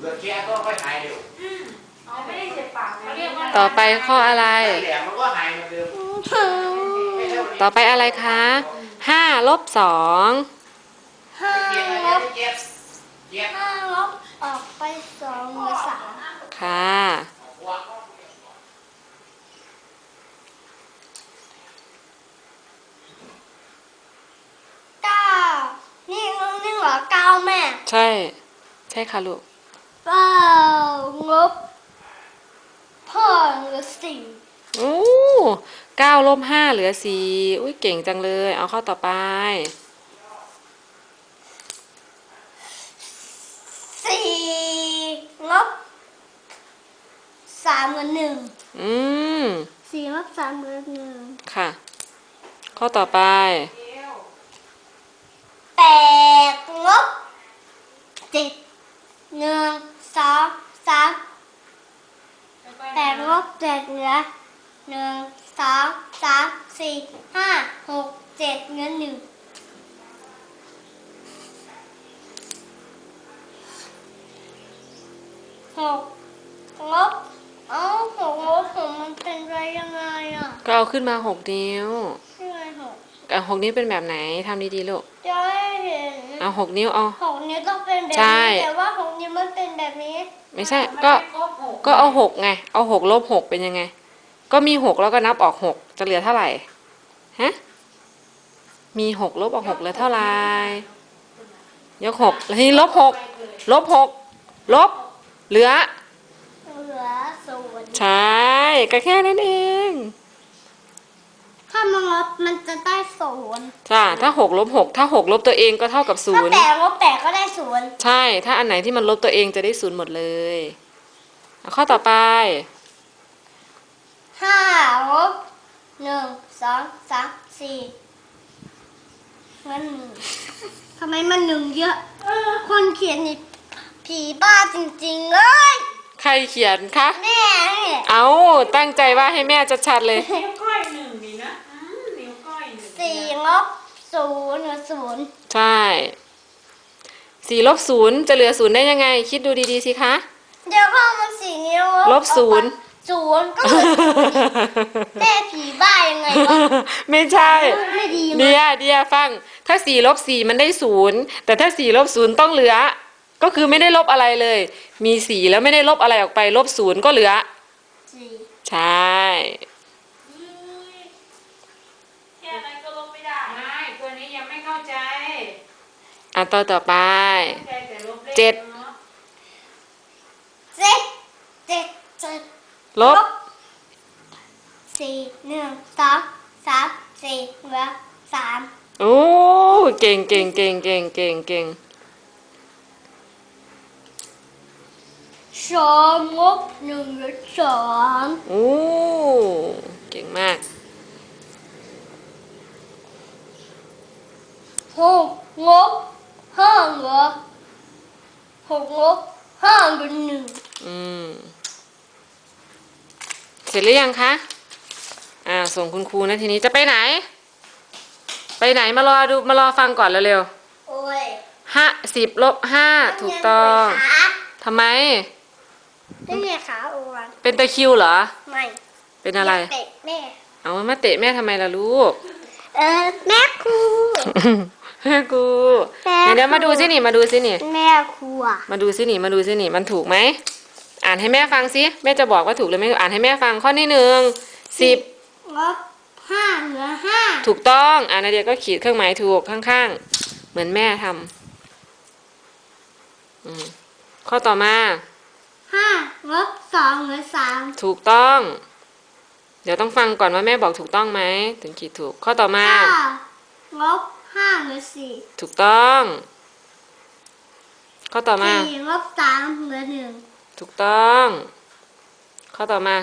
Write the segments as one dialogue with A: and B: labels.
A: เลือดแค่ก็ค่อยหายเร็ว
B: อ๋อไม่ได้เจ็บปากเขาเรียกว่า
C: ต่อไปข้ออะไร
A: แหลมมันก็หายเหมือนเดิม
C: ต่อไปอะไรคะห้าลบสอง
B: ห้า
A: เจ็บ
B: ลบ
A: เจ็บเจ็บ
B: ห้าลบออกไปสองเหลือสาม
C: ค่ะ
B: เก้านี่นี่เหรอเก้าแม่
C: ใช่ ใช่ค่ะลูก
B: เก้างบพ่อเหลือสี่
C: โอ้เก้าลบห้าเหลือสี่อุ้ยเก่งจังเลย เอาข้อต่อไป
B: สี่ลบสามเหลือหนึ่ง
C: อืม
B: สี่ลบสามเหลือหนึ่ง
C: ค่ะ ข้อต่อไป
B: แปดลบเจ็ด หนึ่งสองสามแปดลบเจ็ดเหลือหนึ่งสองสามสี่ห้าหกเจ็ดเหลือหนึ่งหกลบเอ้าหกลบผมมันเป็นไรยังไงอะ
C: ก็เอาขึ้นมาหกนิ้ว
B: ยังไงหก
C: อะหกนิ้วเป็นแบบไหนทำดีๆลูก
B: จะให้เห็น
C: เอาหกนิ้วเอา
B: หก นิ้วต้องเป็นแบบ
C: ใช่
B: นี้แต่ว่าหกนิ้วมันเป็นแบบนี้
C: ไม่ใช่ก็ก็เอาหกไง เอาหกลบหกเป็นยังไง ก็มีหกแล้วก็นับออกหกจะเหลือเท่าไหร่ฮะมีหกลบออกหกเหลือเท่าไหร่ยกหกแล้วทีนี้ลบหกลบหกลบ เหลือ
B: เหลือศูนย์
C: ใช่ ก็แค่นั้นเอง
B: ถ้ามันลบมันจะได้ศูนย์
C: จ้าถ้าหกลบหกถ้าหกลบตัวเองก็เท่ากับศู
B: ถ้าน
C: ย์
B: แปดลบแปดก็ได้ศูนย์
C: ใช่ ถ้าอันไหนที่มันลบตัวเองจะได้ศูนย์หมดเลยเอาข้อต่อไป
B: ห้าลบหนึ่งสองสามสี่เงินหนึ่งทำไมมันหนึ่งเยอะ คนเขียนนี่ผีบ้าจริงๆเลย
C: ใครเขียนคะ
B: แม่นี่
C: เอาตั้งใจว่าให้แม่ชัดๆเลย
D: นิ้วก้อยหนึ่งนี่นะอืมนิ้วก้อยหนึ่ง
B: สี่ ลบศูนย์เหลือศูนย์
C: ใช่สี่ลบศูนย์จะเหลือศูนย์ได้ยังไง คิดดูดีๆสิคะ
B: เดี๋ยวพ่อมันสี่นิ้ว
C: ลบศูนย์
B: ศูนย์ก็เหลือศูนย์แม่ผีบ้ายังไงวะ
C: ไม่ใช่
B: ไม่ดีเล
C: เดี
B: ย
C: ยเดียฟัง ถ้าสี่ลบสี่มันได้ศูนย์แต่ถ้าสี่ลบศูนย์ต้องเหลือ ก็คือไม่ได้ลบอะไรเลย มีสี่แล้วไม่ได้ลบอะไรออกไป ลบศูนย์ก็เหลือ
B: สี่
C: ใช่
D: แค่นั้นก็ลบไม่ได้
E: ไม่ตัวนี้ยังไม่เข้าใจ
C: อะต่อต่อไป
E: เข้าใจแต่ลบเลข
C: เจ็ด
E: เนาะ
B: เจ็ดเจ็ดเจ็ด
C: ลบ
B: สี่หนึ่งสองสามสี่เหลือสาม
C: โอ้เก่งเก่งเก่งเก่งเก่งเก่ง
B: สองลบหนึ่งเหลือสอง
C: โอ้เก่งมาก
B: หกลบ ห้าเหลือหกลบห้าเหลือหนึ่ง
C: อืม เสร็จหรือยังคะ อ่า ส่งคุณครูนะทีนี้จะไปไหน ไปไหนมารอดูมารอฟังก่อนเร็ว
B: โอ้ย
C: ๆห้าสิบลบห้าถูกต้อง
B: ขา
C: ทำไม
B: ไม่มีขาอ้วน
C: เป็นตะคริวเหรอ
B: ไม่
C: เป็นอะไร
B: เตะแม่
C: เอามาเตะแม่ทำไมล่ะลูก
B: เออแม่ครู
C: แม่กู
B: แม่
C: เดี๋ยวมาดูสินี่มาดูสินี่
B: แม่ครูอะ
C: มาดูสินี่มาดูสินี่มันถูกไหม อ่านให้แม่ฟังสิแม่จะบอกว่าถูกหรือไม่ถูกอ่านให้แม่ฟังข้อที่หนึ่งสิบ
B: ลบห้าเหลือห้า
C: ถูกต้องอ่านาเดียก็ขีดเครื่องหมายถูกข้างๆ เหมือนแม่ทำอืมข้อต่อมา
B: ห้าลบสองเหลือสาม
C: ถูกต้อง เดี๋ยวต้องฟังก่อนว่าแม่บอกถูกต้องไหมถึงขีดถูกข้อต่อมา
B: เก้าลบ ห้าเหลือสี่
C: ถูกต้อง ข้อต่อมา
B: สี่ลบสามเหลือหนึ่ง
C: ถูกต้อง ข้อต่อมา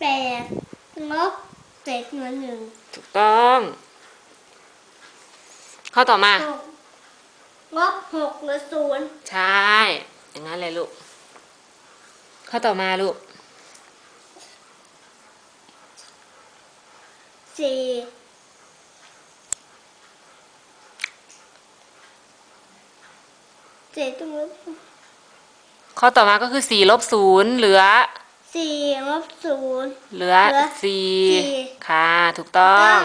B: แปดลบเจ็ดเหลือหนึ่ง
C: ถูกต้อง ข้อต่อมา
B: หกลบหกเหลือศูนย์
C: ใช่ อย่างนั้นเลยลูก ข้อต่อมาลูก
B: สี่ เจ็ดลบ
C: ข้อต่อมาก็คือสี่ลบศูนย์เหลือ
B: สี่ลบศูนย์
C: เหลือ
B: เหลือ
C: สี่
B: สี่
C: ค่ะ ถูกต้อง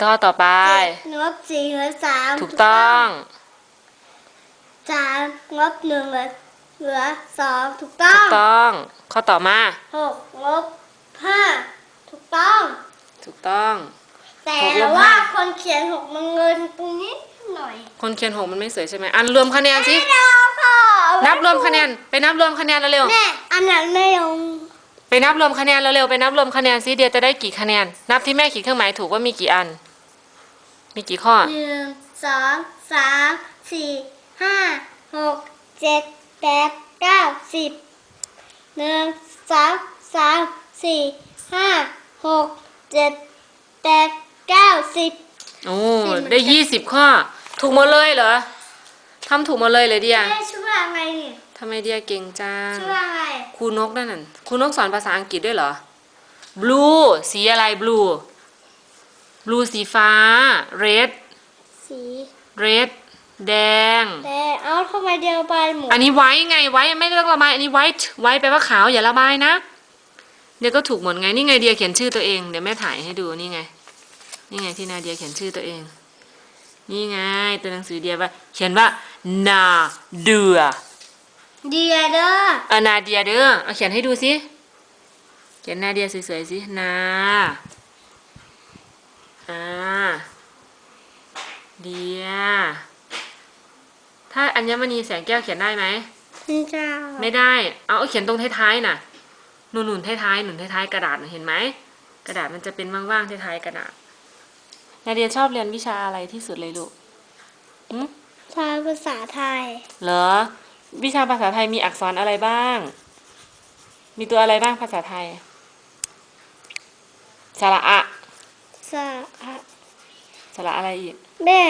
C: ข้อต่อไป
B: เจ็ดลบสี่เหลือสาม
C: ถูกต้อง
B: สามลบหนึ่งเหลือเหลือสองถูกต้อ
C: ถู
B: ง
C: กต้อง ข้อต่อมา
B: หกลบห้าถูกต้อง
C: ถูกต้อง
B: แต่
C: หกลบ
B: ว่า
C: ห้า
B: คนเขียนหกมันเงินตรงนี้ หน่อย
C: คนเขียนหกมันไม่สวยใช่ไหมอันรวมคะแนนสิ
B: ไม่เอาค่ะ
C: นับรวมคะแนนไปนับรวมคะแนนเร็ว
B: แม่อันนั้นไม่ลง
C: ๆไปนับรวมคะแนนเร็วๆไปนับรวมคะแนนสิเดียจะได้กี่คะแนน นับที่แม่ขีดเครื่องหมายถูกว่ามีกี่อัน มีกี่ข้อ
B: หนึ่งสองสามสี่ห้าหกเจ็ดแปดเก้าสิบหนึ่งสองสามสี่ห้าหกเจ็ดแปดเก้าสิบ
C: โอ้
B: สิบเหมือนกัน
C: ได้ยี่สิบข้อ ถูกหมดเลยเหรอทำถูกหมดเลยเลยเดีย
B: แม่ชื่อว่าอะไรเนี่ย
C: ทำไมเดียเก่งจัง
B: ชื่อว่าอะไร
C: ครูนกนั่นน่ะครูนกสอนภาษาอังกฤษด้วยเหรอ blue สีอะไร blue blue สีฟ้า red
B: สี
C: red แดง
B: แต่เอาทำไมเดียวไปหมด
C: อันนี้ไว้ไงไว้ไม่ต้องระบายอันนี้ white ไว้แปลว่าขาวอย่าระบายนะเดี๋ยวก็ถูกหมดไงนี่ไงเดียเขียนชื่อตัวเองเดี๋ยวแม่ถ่ายให้ดูนี่ไง นี่ไงที่นาเดียเขียนชื่อตัวเอง นี่ไงตัวหนังสือเดียว่า เขียนว่า นาเดือ
B: เดียเด้อ
C: อานาเดียเด้อเอาเขียนให้ดูสิเขียนนาเดียสวยๆสินาอ่าเดียถ้าอัญมณีแสงแก้วเขียนได้ไหม
B: พี่เจ้า
C: ไม่ได้เอาเอาเขียนตรงท้ายๆน่ะหนุนหนุนๆท้ายๆหนุนท้ายๆกระดาษน่ะเห็นไหมกระดาษมันจะเป็นว่างๆท้ายๆกระดาษ นาเดียชอบเรียนวิชาอะไรที่สุดเลยลูกอืม
B: ภาภาษาไทย
C: เหรอ วิชาภาษาไทยมีอักษรอะไรบ้าง มีตัวอะไรบ้างภาษาไทย สระอะ
B: สะอะ
C: สระอะไรอีก
B: แม่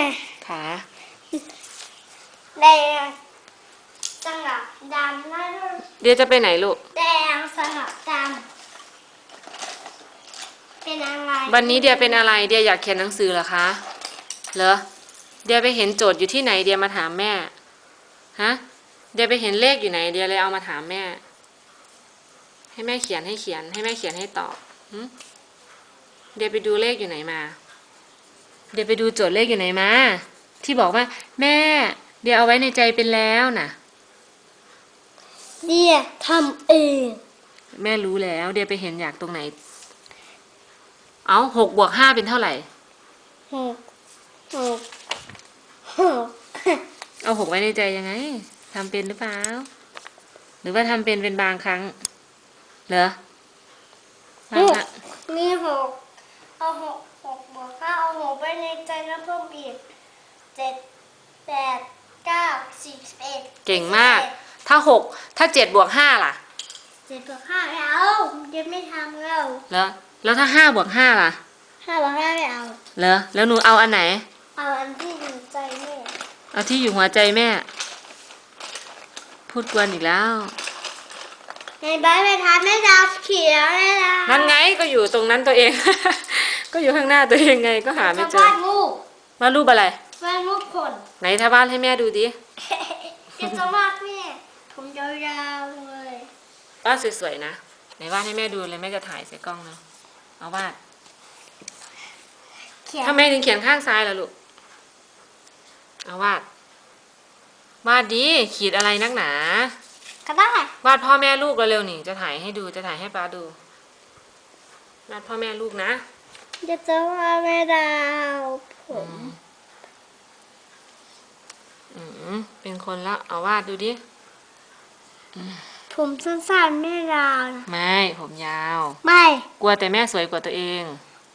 C: ขา
B: แดงสลับดำแล้ว
C: เดียจะไปไหนลูก
B: แดงสลับดำ เป็นอะไร
C: วันนี้เดียเป็นอะไรเดียอยากเขียนหนังสือเหรอคะ เหรอ เดียไปเห็นโจทย์อยู่ที่ไหนเดียมาถามแม่ ฮะ เดียไปเห็นเลขอยู่ไหนเดียเลยเอามาถามแม่ ให้แม่เขียนให้เขียน ให้แม่เขียนให้ตอบหึเดียไปดูเลขอยู่ไหนมา เดียไปดูโจทย์เลขอยู่ไหนมา ที่บอกว่า แม่ เดียเอาไว้ในใจเป็นแล้วน่ะ
B: เดียทำเอง
C: แม่รู้แล้ว เดียไปเห็นอยากตรงไหน เอาหกบวกห้าเป็นเท่าไหร่
B: หกหกหก
C: เอาหกไว้ในใจยังไงทำเป็นหรือเปล่าหรือว่าทำเป็นเป็นบางครั้งเหรอบางครั้ง
B: มีหกเอาหกหกบวกห้าเอาหกไปในใจแล้วเพิ่มอีกเจ็ดแปดเก้าสิบสิบเอ็ด
C: เก่งมาก ถ้าหกถ้าเจ็ดบวกห้าล่ะ
B: เจ็ดบวกห้าไม่เอาเดี๋ยวไม่ทำแล้ว
C: แล้ว แล้วถ้าห้าบวกห้าล่ะ
B: ห้าบวกห้าไม่เอา
C: เหรอ แล้วหนูเอาอันไหน
B: เอาอันที่อยู่ใจแม่
C: เอาที่อยู่หัวใจแม่ พูดกวนอีกแล้ว
B: ในบ้านไม่ทำไม่ดาวเขียวเลยนะ
C: นั่นไงก็อยู่ตรงนั้นตัวเอง ก็อยู่ข้างหน้าตัวเองไงก็หาไม่เจอ
B: วาดรูป
C: วาดรูปอะไร
B: วาดรูปคน
C: ไหนถ้าวาดให้แม่ดูดิ
B: จะจะวาดแม่ผมยาวๆเลย
C: วาดสวยๆนะ ไหนวาดให้แม่ดูเลยแม่จะถ่ายใส่กล้องเนาะ เอาวาด
B: เขียน
C: ทำไมถึงเขียนข้างซ้ายล่ะลูกเอาวาด วาดดีขีดอะไรนักหนา
B: ก็ได้
C: วาดพ่อแม่ลูกเร็วๆนี่ จะถ่ายให้ดูจะถ่ายให้ป้าดู วาดพ่อแม่ลูกนะ
B: จะจะวาดแม่ดาวผม
C: อืมเป็นคนละเอาวาดดูดิ
B: ผมสั้นๆแม่ดาวนะ
C: ไม่ผมยาว
B: ไม่
C: กลัวแต่แม่สวยกว่าตัวเอง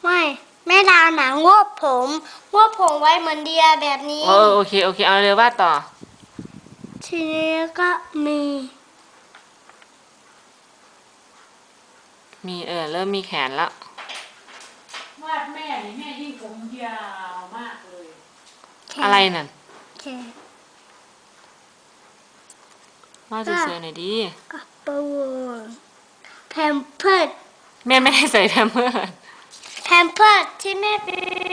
B: ไม่แม่ดาวหนังงวบผมงวบผมไว้เหมือนเดียแบบนี้
C: เออโอเคโอเคเอาเร็ววาดต่อ
B: ทีนี้ก็มี
C: มีเออเริ่มมีแขนแล้ว
D: วาดแม่นี่แม่ยิ่งผมยาวมากเลย
B: แขน
C: อะไรนั่น
B: แขน
C: วาดสวยๆหน่อยดิ
B: กระเป๋าแพมเพิร์ด
C: แม่ไม่ได้ใส่แพมเพิร์ส
B: แพมเพิร์ดที่แม่เป็น